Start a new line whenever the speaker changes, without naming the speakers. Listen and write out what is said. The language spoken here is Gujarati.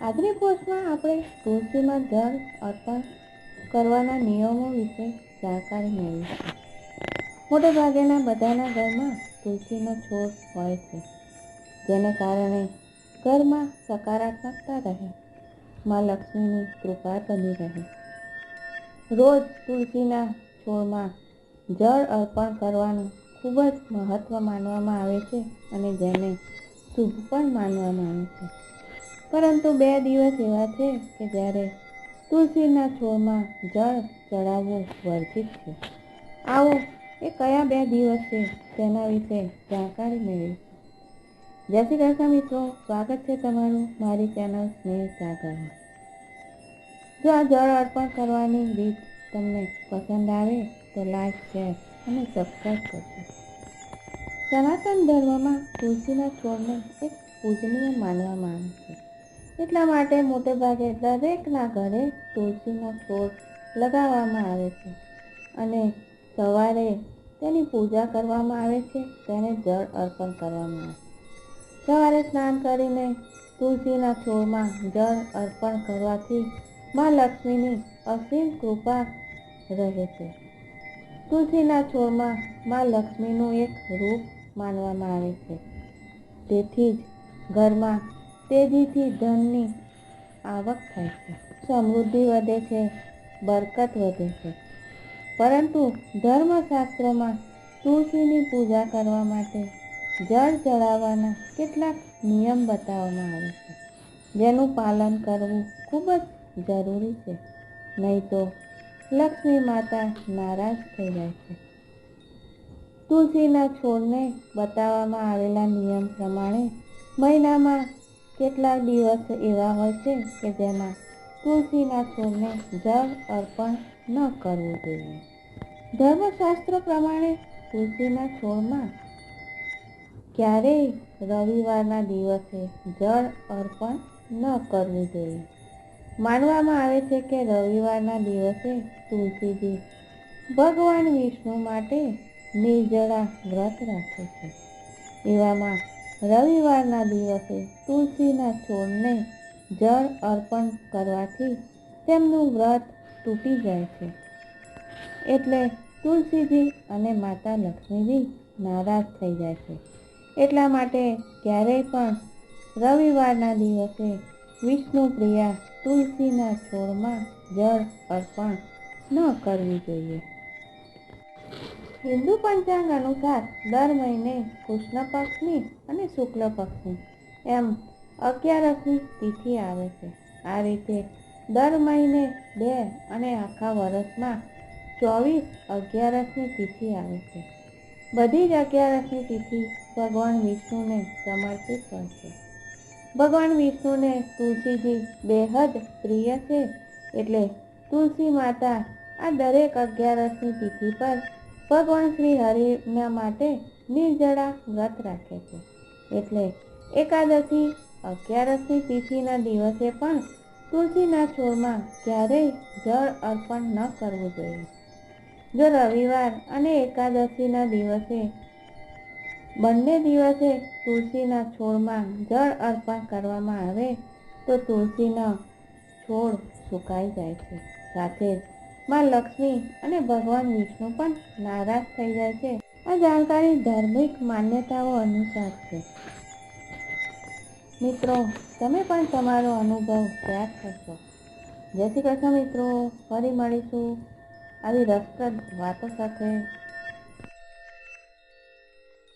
આજની કોર્સમાં આપણે તુલસીમાં જળ અર્પણ કરવાના નિયમો વિશે જાણકારી મેળવીશું. મોટે ભાગેના બધાના ઘરમાં તુલસીનો છોડ હોય છે, જેને કારણે ઘરમાં સકારાત્મકતા રહે, માં લક્ષ્મીની કૃપા બની રહે. રોજ તુલસીના છોડમાં જળ અર્પણ કરવાનું ખૂબ જ મહત્ત્વ માનવામાં આવે છે અને જેને શુભ પણ માનવામાં આવે છે. પરંતુ બે દિવસ એવા છે કે જ્યારે તુલસીના છોડમાં જળ ચડાવવું વર્જિત છે. આવો એ કયા બે દિવસ છે તેના વિશે જાણકારી મેળવીશું જય શ્રી કૃષ્ણ મિત્રો, સ્વાગત છે તમારું મારી ચેનલ સ્નેહ સાગરમાં. જો આ જળ અર્પણ કરવાની રીત તમને પસંદ આવે તો લાઈક, શેર અને સબસ્ક્રાઈબ કરજો. સનાતન ધર્મમાં તુલસીના છોડને એક પૂજનીય માનવામાં આવે છે. એટલા માટે મોટે ભાગે દરેકના ઘરે તુલસીનો છોડ લગાવવામાં આવે છે અને સવારે તેની પૂજા કરવામાં આવે છે, તેને જળ અર્પણ કરવામાં આવે છે. સવારે સ્નાન કરીને તુલસીના છોડમાં જળ અર્પણ કરવાથી મા લક્ષ્મીની અસીમ કૃપા રહે છે. તુલસીના છોડમાં મા લક્ષ્મીનું એક રૂપ માનવામાં આવે છે. તેથી જ ઘરમાં તેજીથી ધનની આવક થાય છે. સમૃદ્ધિ વધે છે, બરકત વધે છે. પરંતુ ધર્મશાસ્ત્રોમાં તુલસીની પૂજા કરવા માટે જળ ચડાવવાના કેટલાક નિયમ બતાવવામાં આવે છે, જેનું પાલન કરવું ખૂબ જ જરૂરી છે. નહીં તો લક્ષ્મી માતા નારાજ થઈ જાય છે. તુલસીના છોડને બતાવવામાં આવેલા નિયમ પ્રમાણે મહિનામાં કેટલાક દિવસ એવા હોય છે કે જેમાં તુલસીના છોડને જળ અર્પણ ન કરવું જોઈએ? ધર્મશાસ્ત્ર પ્રમાણે તુલસીના છોડમાં ક્યારેય રવિવારના દિવસે જળ અર્પણ ન કરવું જોઈએ. માનવામાં આવે છે કે રવિવારના દિવસે તુલસીજી ભગવાન વિષ્ણુ માટે નિર્જળા વ્રત રાખે છે. એવામાં રવિવારના દિવસે તુલસીના છોડને જળ અર્પણ કરવાથી તેમનું વ્રત તૂટી જાય છે. એટલે તુલસીજી અને માતા લક્ષ્મીજી નારાજ થઈ જાય છે. એટલા માટે ક્યારેય પણ રવિવારના દિવસે વિષ્ણુ પ્રિયા તુલસીના છોડમાં જળ અર્પણ ન કરવી જોઈએ. હિન્દુ પંચાંગ અનુસાર દર મહિને કૃષ્ણ પક્ષની અને શુક્લ પક્ષની, એમ અગિયારસની તિથિ આવે છે. આ રીતે દર મહિને બે અને આખા વર્ષમાં ચોવીસ અગિયારસની તિથિ આવે છે. બધી જ અગિયારસની તિથિ ભગવાન વિષ્ણુને સમર્પિત હોય છે. ભગવાન વિષ્ણુને તુલસીજી બેહદ પ્રિય છે, એટલે તુલસી માતા આ દરેક અગિયારસની તિથિ પર ભગવાન શ્રી હરિના માટે નિર્જળા વ્રત રાખે છે. એટલે એકાદશી અગિયારસની તિથિના દિવસે પણ તુલસીના છોડમાં ક્યારેય જળ અર્પણ ન કરવું જોઈએ. જો રવિવાર અને એકાદશીના દિવસે બંને દિવસે તુલસીના છોડમાં જળ અર્પણ કરવામાં આવે, તો તુલસીના છોડ સુકાઈ જાય છે. સાથે જ માં લક્ષ્મી અને ભગવાન વિષ્ણુ પણ નારાજ થઈ જાય છે. આ જાણકારી ધાર્મિક માન્યતાઓ અનુસાર છે. મિત્રો, તમે પણ તમારો અનુભવ શેર કરશો. જય શ્રી કૃષ્ણ મિત્રો, ફરી મળીશું આવી રસપ્રદ વાતો સાથે.